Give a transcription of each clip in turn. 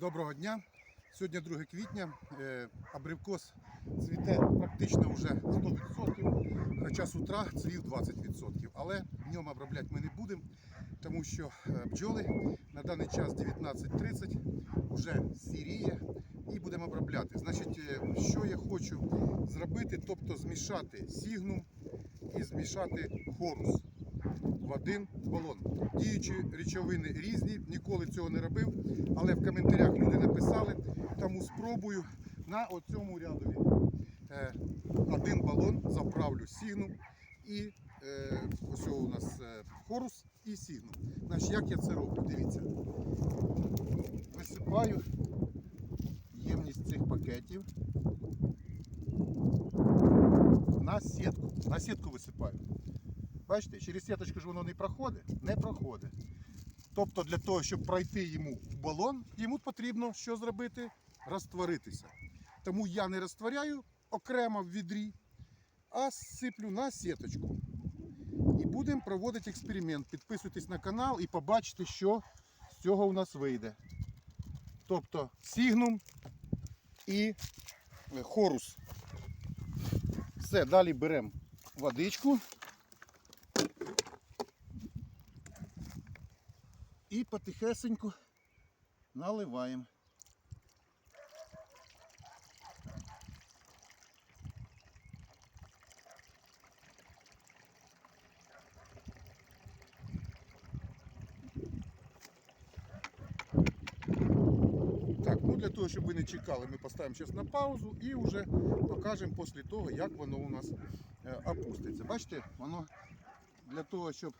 Доброго дня. Сьогодні 2 квітня. Е, Абрикос цвіте практично вже 100%, хоча з утра цвів 20%. Але днем обробляти ми не будемо, тому що е, бджоли на даний час 19.30 вже сіріє і будемо обробляти. Значить, е, що я хочу зробити, тобто змішати сігнум і змішати хорус в один балон. Діючі речовини різні, ніколи цього не робив, але в коментарях люди написали, тому спробую на оцьому рядові е, один балон заправлю сігну і е, ось у нас е, хорус і сігну. Значить, як я це роблю? Дивіться. Висипаю ємність цих пакетів на сітку. На сітку висипаю. Бачите, через сіточку ж воно не проходить? Не проходить. Тобто для того, щоб пройти йому в балон, йому потрібно що зробити? Розтворитися. Тому я не розтворяю окремо в відрі, а сиплю на сіточку. І будемо проводити експеримент. Підписуйтесь на канал і побачите, що з цього у нас вийде. Тобто сігнум і е, хорус. Все, далі беремо водичку. І потихесеньку наливаємо. Ну для того, щоб ви не чекали, ми поставимо зараз на паузу і вже покажемо після того, як воно у нас е, опуститься. Бачите, воно для того, щоб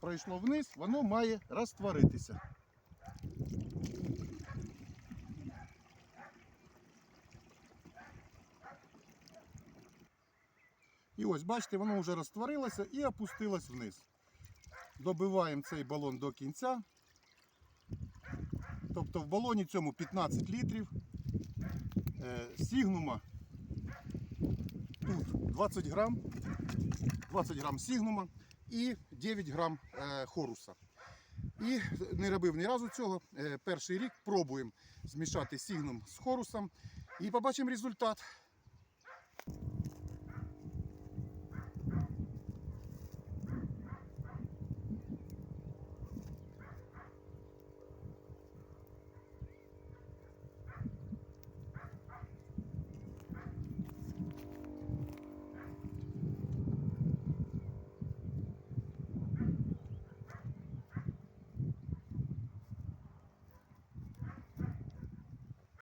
пройшло вниз, воно має розтворитися. І ось, бачите, воно вже розтворилося і опустилось вниз. Добиваємо цей балон до кінця. Тобто в балоні цьому 15 літрів. Е, Сігнума тут 20 грам, 20 грам сігнума і 9 грам е, хоруса. І не робив ні разу цього. Е, Перший рік пробуємо змішати сігном з хорусом і побачимо результат.